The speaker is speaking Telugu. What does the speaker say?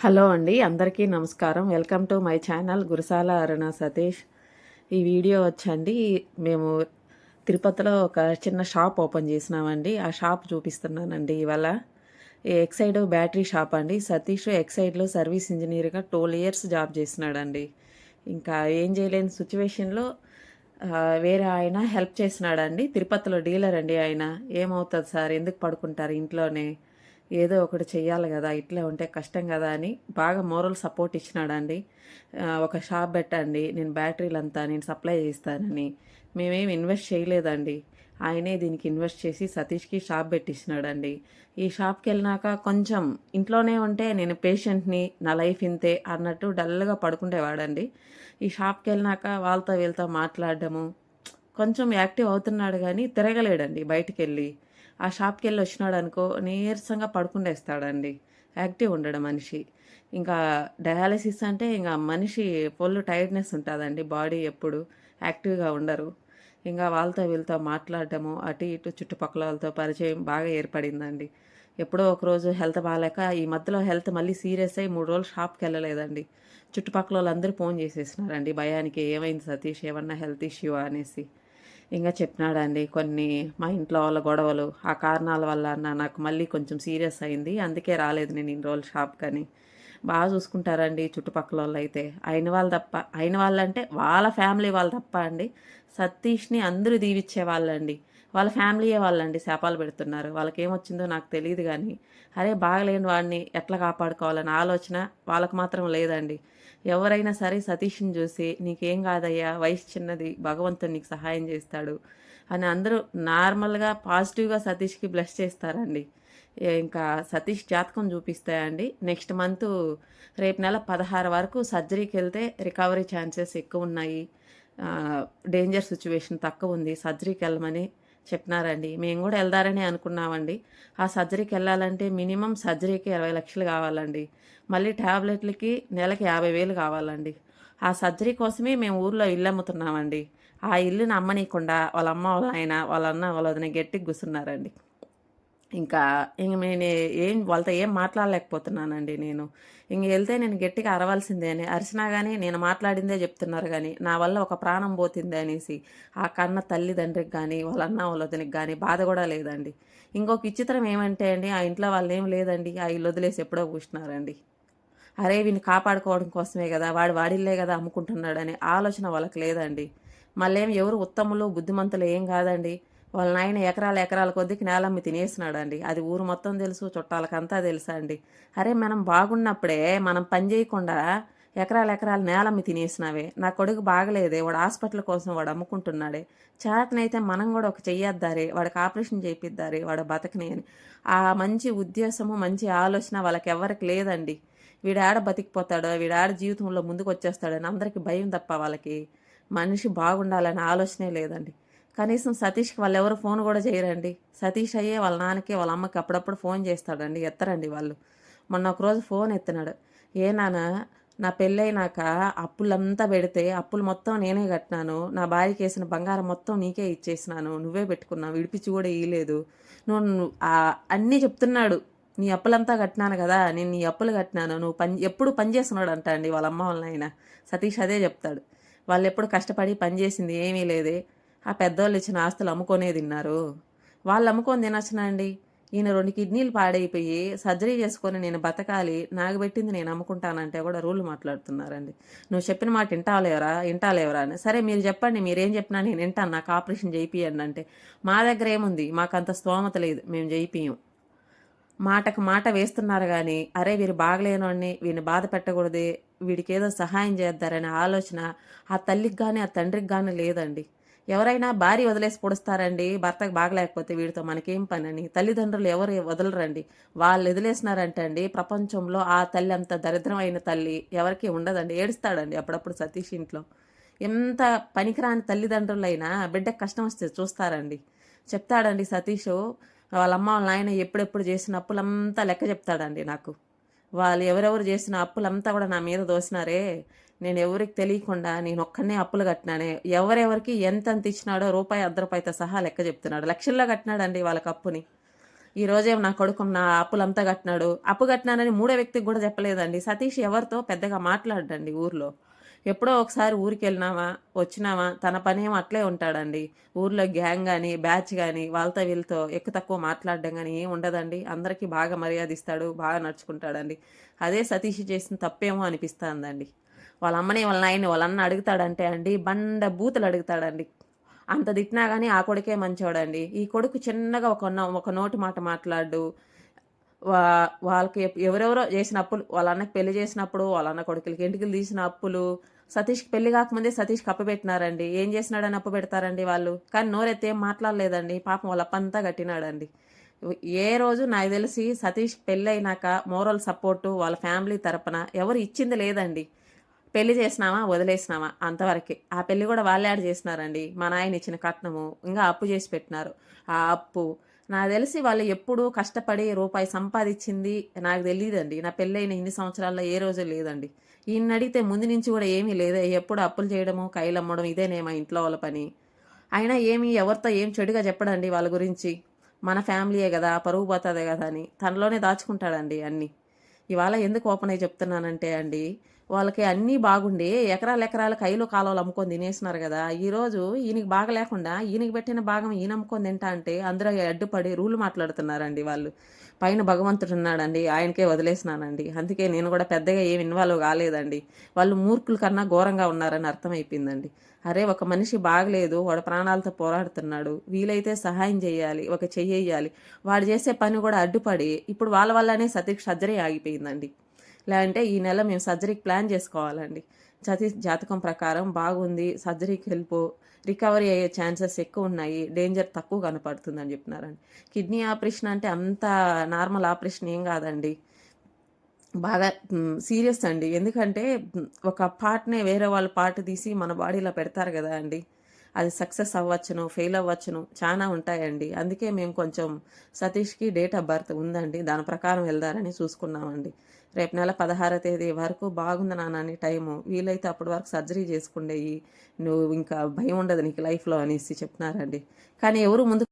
హలో అండి అందరికీ నమస్కారం. Welcome to my channel Gurasala Aruna Satish. ఈ వీడియో వచ్చండి మేము తిరుపతిలో ఒక చిన్న షాప్ ఓపెన్ చేసినామండి. ఆ షాప్ చూపిస్తున్నానండి ఇవాళ. ఎక్సైడ్ బ్యాటరీ షాప్ అండి. సతీష్ ఎక్సైడ్లో సర్వీస్ ఇంజనీర్గా ట్వెల్వ్ ఇయర్స్ జాబ్ చేసినాడండి. ఇంకా ఏం చేయలేని సిచ్యువేషన్లో వేరే ఆయన హెల్ప్ చేసినాడండి. తిరుపతిలో డీలర్ అండి ఆయన. ఏమవుతుంది సార్? ఎందుకు పడుకుంటారు ఇంట్లోనే? ఏదో ఒకటి చెయ్యాలి కదా ఇట్లా ఉంటే కష్టం కదా అని బాగా మోరల్ సపోర్ట్ ఇచ్చినాడండి. ఒక షాప్ పెట్టండి నేను బ్యాటరీలు అంతా నేను సప్లై చేస్తానని. మేమేం ఇన్వెస్ట్ చేయలేదండి. ఆయనే దీనికి ఇన్వెస్ట్ చేసి సతీష్కి షాప్ పెట్టించినాడండి ఈ షాప్కి వెళ్ళినాక కొంచెం ఇంట్లోనే ఉంటే నేను పేషెంట్ని నా లైఫ్ ఇంతే అన్నట్టు డల్గా పడుకుండేవాడండి. ఈ షాప్కి వెళ్ళినాక వాళ్ళతో వీళ్ళతో మాట్లాడడము కొంచెం యాక్టివ్ అవుతున్నాడు కానీ తిరగలేడండి బయటికి వెళ్ళి. ఆ షాప్కి వెళ్ళి వచ్చినాడు అనుకో నీరసంగా పడుకుండేస్తాడండి. యాక్టివ్ ఉండడు మనిషి. ఇంకా డయాలసిస్ అంటే ఇంకా మనిషి ఫుల్ టైర్డ్నెస్ ఉంటుందండి. బాడీ ఎప్పుడు యాక్టివ్గా ఉండరు. ఇంకా వాళ్ళతో వీళ్ళతో మాట్లాడటము అటు ఇటు చుట్టుపక్కల వాళ్ళతో పరిచయం బాగా ఏర్పడిందండి. ఎప్పుడో ఒకరోజు హెల్త్ బాగాలేక ఈ మధ్యలో హెల్త్ మళ్ళీ సీరియస్ అయ్యి మూడు రోజులు షాప్కి వెళ్ళలేదండి చుట్టుపక్కల వాళ్ళందరూ ఫోన్ చేసేసినారండి. భయానికి ఏమైంది సతీష్? ఏమన్నా హెల్త్ ఇష్యూ అనేసి. ఇంకా చెప్పినాడండి కొన్ని మా ఇంట్లో వాళ్ళ గొడవలు ఆ కారణాల వల్ల నాకు మళ్ళీ కొంచెం సీరియస్ అయింది. అందుకే రాలేదు నేను ఇన్ని రోజులు షాప్ కానీ బాగా చూసుకుంటారండి చుట్టుపక్కల వాళ్ళు అయితే. అయిన వాళ్ళు తప్ప అయిన వాళ్ళంటే వాళ్ళ ఫ్యామిలీ వాళ్ళు తప్ప అండి. సతీష్ని అందరూ దీవిచ్చే వాళ్ళండి. వాళ్ళ ఫ్యామిలీయే వాళ్ళండి శాపాలు పెడుతున్నారు. వాళ్ళకి ఏమొచ్చిందో నాకు తెలియదు కానీ అరే బాగలేని వాడిని ఎట్లా కాపాడుకోవాలని ఆలోచన వాళ్ళకి మాత్రం లేదండి. ఎవరైనా సరే సతీష్ని చూసి నీకేం కాదయ్యా వయసు చిన్నది భగవంతుడు నీకు సహాయం చేస్తాడు అని అందరూ నార్మల్గా పాజిటివ్గా సతీష్కి బ్లెస్ చేస్తారండి. ఇంకా సతీష్ జాతకం చూపిస్తాయండి. నెక్స్ట్ మంత్ రేపు నెల పదహారు వరకు సర్జరీకి వెళ్తే రికవరీ ఛాన్సెస్ ఎక్కువ ఉన్నాయి. డేంజర్ సిచ్యువేషన్ తక్కువ ఉంది. సర్జరీకి వెళ్ళమని చెప్పినారండి. మేము కూడా వెళ్దారని అనుకున్నామండి. ఆ సర్జరీకి వెళ్ళాలంటే మినిమం సర్జరీకి ఇరవై లక్షలు కావాలండి. మళ్ళీ ట్యాబ్లెట్లకి నెలకి యాభై వేలు కావాలండి. ఆ సర్జరీ కోసమే మేము ఊర్లో ఇల్లు అమ్ముతున్నామండి. ఆ ఇల్లుని అమ్మనీయకుండా వాళ్ళ అమ్మ వాళ్ళ ఆయన వాళ్ళ అన్న వాళ్ళ వదిన గట్టి కూర్చున్నారండి. ఇంకా ఇంక నేను ఏం వాళ్ళతో ఏం మాట్లాడలేకపోతున్నానండి నేను. ఇంక వెళ్తే నేను గట్టిగా అరవాల్సిందే అని అరిసినా కానీ నేను మాట్లాడిందే చెప్తున్నారు కానీ నా వల్ల ఒక ప్రాణం పోతుంది అనేసి ఆ కన్న తల్లిదండ్రికి కానీ వాళ్ళ అన్న వాళ్ళ కానీ బాధ కూడా లేదండి. ఇంకొక విచిత్రం ఏమంటే అండి ఆ ఇంట్లో వాళ్ళు ఏం లేదండి ఆ ఇల్లు వదిలేసి ఎప్పుడో కూర్చున్నారండి. అరే వీని కాపాడుకోవడం కోసమే కదా వాడు వాడిల్లే కదా అమ్ముకుంటున్నాడనే ఆలోచన వాళ్ళకి లేదండి. మళ్ళేం ఎవరు ఉత్తములు బుద్ధిమంతులు ఏం కాదండి. వాళ్ళ నాయన ఎకరాల ఎకరాల కొద్దికి నేలమ్మి తినేసినాడండి. అది ఊరు మొత్తం తెలుసు చుట్టాలకంతా తెలుసా అండి అరే మనం బాగున్నప్పుడే మనం పని చేయకుండా ఎకరాల ఎకరాల నేలమ్మి తినేసినావే. నా కొడుకు బాగలేదే వాడు హాస్పిటల్ కోసం వాడు అమ్ముకుంటున్నాడే. చేతనైతే మనం కూడా ఒక చెయ్యొద్దారే వాడికి ఆపరేషన్ చేపిద్దారే వాడు బతకని అని. ఆ మంచి ఉద్దేశము మంచి ఆలోచన వాళ్ళకి ఎవరికి లేదండి వీడాడ బతికిపోతాడో వీడాడ జీవితంలో ముందుకు వచ్చేస్తాడని అందరికీ భయం తప్ప వాళ్ళకి. మనిషి బాగుండాలనే ఆలోచనే లేదండి. కనీసం సతీష్కి వాళ్ళు ఎవరు ఫోన్ కూడా చేయరండి. సతీష్ అయ్యే వాళ్ళ నాన్నకి వాళ్ళ అమ్మకి అప్పుడప్పుడు ఫోన్ చేస్తాడండి. ఎత్తరండి వాళ్ళు. మొన్న ఒక రోజు ఫోన్ ఎత్తినాడు. ఏ నాన్న నా పెళ్ళైనాక అప్పులంతా పెడితే అప్పులు మొత్తం నేనే కట్టినాను. నా భార్యకి వేసిన బంగారం మొత్తం నీకే ఇచ్చేసినాను. నువ్వే పెట్టుకున్నావు. విడిపించి కూడా ఇయ్యలేదు. నువ్వు అన్నీ చెప్తున్నాడు. నీ అప్పులంతా కట్టినాను కదా. నేను నీ అప్పులు కట్టినాను. నువ్వు పని ఎప్పుడు పని చేస్తున్నాడు అంట అండి వాళ్ళ అమ్మ వాళ్ళ ఆయన సతీష్ అదే చెప్తాడు. వాళ్ళు ఎప్పుడు కష్టపడి పని చేసింది ఏమీ లేదే. ఆ పెద్దోళ్ళు ఇచ్చిన ఆస్తులు అమ్ముకొనే తిన్నారు. వాళ్ళు అమ్ముకొని తినొచ్చునండి. ఈయన రెండు కిడ్నీలు పాడైపోయి సర్జరీ చేసుకొని నేను బతకాలి నాకు పెట్టింది నేను అమ్ముకుంటానంటే కూడా రూల్ మాట్లాడుతున్నారండి. నువ్వు చెప్పిన మాట వింటాలేవరా? వింటాలేవరా అని. సరే మీరు చెప్పండి మీరేం చెప్పినా నేను వింటాను. నాకు ఆపరేషన్ చేయిపియండి అంటే. మా దగ్గర ఏముంది? మాకు అంత స్తోమత లేదు. మేము చేయిపియం. మాటకు మాట వేస్తున్నారు కానీ అరే వీరు బాగలేనోడిని వీడిని బాధ పెట్టకూడదే వీడికి ఏదో సహాయం చేద్దారనే ఆలోచన ఆ తల్లికి కానీ ఆ తండ్రికి కానీ లేదండి. ఎవరైనా భార్య వదిలేసి పొడుస్తారండి భర్తకు బాగలేకపోతే వీడితో మనకేం పని అని తల్లిదండ్రులు ఎవరు వదలరండి? వాళ్ళు వదిలేసినారంటండి ప్రపంచంలో ఆ తల్లి అంత దరిద్రమైన తల్లి ఎవరికి ఉండదండి. ఏడుస్తాడండి అప్పుడప్పుడు సతీష్ ఇంట్లో. ఎంత పనికిరాని తల్లిదండ్రులైనా బిడ్డకు కష్టం వస్తే చూస్తారండి. చెప్తాడండి సతీష్ వాళ్ళ అమ్మ వాళ్ళ నాయన ఎప్పుడెప్పుడు చేసిన అప్పులంతా లెక్క చెప్తాడండి నాకు. వాళ్ళు ఎవరెవరు చేసిన అప్పులంతా కూడా నా మీద దోసినారే. నేను ఎవరికి తెలియకుండా నేను ఒక్కనే అప్పులు కట్టినానే ఎవరెవరికి ఎంతెంత ఇచ్చినాడో రూపాయి అర్ధ రూపాయితో సహా లెక్క చెప్తున్నాడు. లక్షల్లో కట్టినాడండి వాళ్ళకి అప్పుని ఈ రోజేం నా కొడుకు నా అప్పులంతా కట్టినాడు. అప్పు కట్టినానని మూడో వ్యక్తికి కూడా చెప్పలేదండి. సతీష్ ఎవరితో పెద్దగా మాట్లాడండి ఊర్లో. ఎప్పుడో ఒకసారి ఊరికి వెళ్ళినామా వచ్చినామా తన పనేమో అట్లే ఉంటాడండి. ఊర్లో గ్యాంగ్ కానీ బ్యాచ్ కానీ వాళ్ళతో వీళ్ళతో ఎక్కువ తక్కువ మాట్లాడడం కానీ ఏం ఉండదండి. అందరికీ బాగా మర్యాద ఇస్తాడు బాగా నడుచుకుంటాడండి. అదే సతీష్ చేసిన తప్పేమో అనిపిస్తుందండి. వాళ్ళ అమ్మని వాళ్ళ నాయన్ని వాళ్ళ అన్న అడుగుతాడంటే అండి బండ బూతులు అడుగుతాడండి. అంత తిట్టినా కానీ ఆ కొడుకే మంచోడండి. ఈ కొడుకు చిన్నగా ఒక నో- ఒక నోటి మాట మాట్లాడు. వా వాళ్ళకి ఎవరెవరో చేసిన అప్పులు వాళ్ళ అన్నకి పెళ్ళి చేసినప్పుడు వాళ్ళ అన్న కొడుకులకి ఇంటికి తీసిన అప్పులు. సతీష్కి పెళ్ళి కాకముందే సతీష్కి అప్పబెట్టినారండి ఏం చేసినాడని అప్పు పెడతారండి వాళ్ళు? కానీ నోరెత్తే ఏం మాట్లాడలేదండి. పాపం వాళ్ళ అప్పంతా కట్టినాడండి. ఏ రోజు నాకు తెలిసి సతీష్ పెళ్ళి అయినాక మోరల్ సపోర్టు వాళ్ళ ఫ్యామిలీ తరపున ఎవరు ఇచ్చింది లేదండి. పెళ్ళి చేసినామా వదిలేసినామా అంతవరకే. ఆ పెళ్ళి కూడా వాళ్ళే ఆడ చేసినారండి. మా నాయన ఇచ్చిన కట్నము. ఇంకా అప్పు చేసి పెట్టినారు. ఆ అప్పు. నాకు తెలిసి వాళ్ళు ఎప్పుడు కష్టపడి రూపాయి సంపాదించింది నాకు తెలియదండి నా పెళ్ళైన ఇన్ని సంవత్సరాల్లో ఏ రోజు లేదండి. ఈయన అడిగితే ముందు నుంచి కూడా ఏమీ లేదు. ఎప్పుడు అప్పులు చేయడము కైలు అమ్మడం ఇదేనే మా ఇంట్లో వాళ్ళ పని. అయినా ఏమి ఎవరితో ఏం చెడుగా చెప్పడండి వాళ్ళ గురించి. మన ఫ్యామిలీయే కదా పరుగు పోతుంది కదా అని. తనలోనే దాచుకుంటాడండి అన్నీ. ఇవాళ ఎందుకు ఓపెన్ అయ్యి చెప్తున్నానంటే అండి వాళ్ళకి అన్నీ బాగుండి ఎకరాలు ఎకరాలు కైలు కాలువలు అమ్ముకొని తినేసినారు కదా ఈరోజు ఈయనకి బాగా లేకుండా ఈయనకి పెట్టిన భాగం ఈయన అమ్ముకొని తింటా అంటే అందరూ అడ్డుపడి రూలు మాట్లాడుతున్నారండి వాళ్ళు. పైన భగవంతుడు ఉన్నాడండి ఆయనకే వదిలేసినానండి. అందుకే నేను కూడా పెద్దగా ఏమి ఇన్వాల్వ్ కాలేదండి. వాళ్ళు మూర్ఖుల కన్నా ఘోరంగా ఉన్నారని అర్థమైపోయిందండి. అరే ఒక మనిషి బాగలేదు వాడు ప్రాణాలతో పోరాడుతున్నాడు వీలైతే సహాయం చేయాలి ఒక చెయ్యాలి వాడు చేసే పని కూడా అడ్డుపడి ఇప్పుడు వాళ్ళ వల్లనే సతీష్ సర్జరీ ఆగిపోయిందండి. లేదంటే ఈ నెల మేము సర్జరీకి ప్లాన్ చేసుకోవాలండి. సతీష్ జాతకం ప్రకారం బాగుంది సర్జరీకి హెల్ప్ రికవరీ అయ్యే ఛాన్సెస్ ఎక్కువ ఉన్నాయి డేంజర్ తక్కువ కనపడుతుందని చెప్పినారండి. కిడ్నీ ఆపరేషన్ అంటే అంత నార్మల్ ఆపరేషన్ ఏం కాదండి. బాగా సీరియస్ అండి. ఎందుకంటే ఒక పార్ట్నే వేరే వాళ్ళ పార్ట్ తీసి మన బాడీలో పెడతారు కదా అండి. అది సక్సెస్ అవ్వచ్చును ఫెయిల్ అవ్వచ్చును చాలా ఉంటాయండి. అందుకే మేము కొంచెం సతీష్కి డేట్ ఆఫ్ బర్త్ ఉందండి. దాని ప్రకారం వెళ్దారని చూసుకున్నామండి. రేపు నెల పదహారో తేదీ వరకు బాగుంది నాన్న అని టైము. వీలైతే అప్పటి వరకు సర్జరీ చేసుకుండేయి. నువ్వు ఇంకా భయం ఉండదు నీకు లైఫ్లో అనేసి చెప్తున్నారండి. కానీ ఎవరు ముందు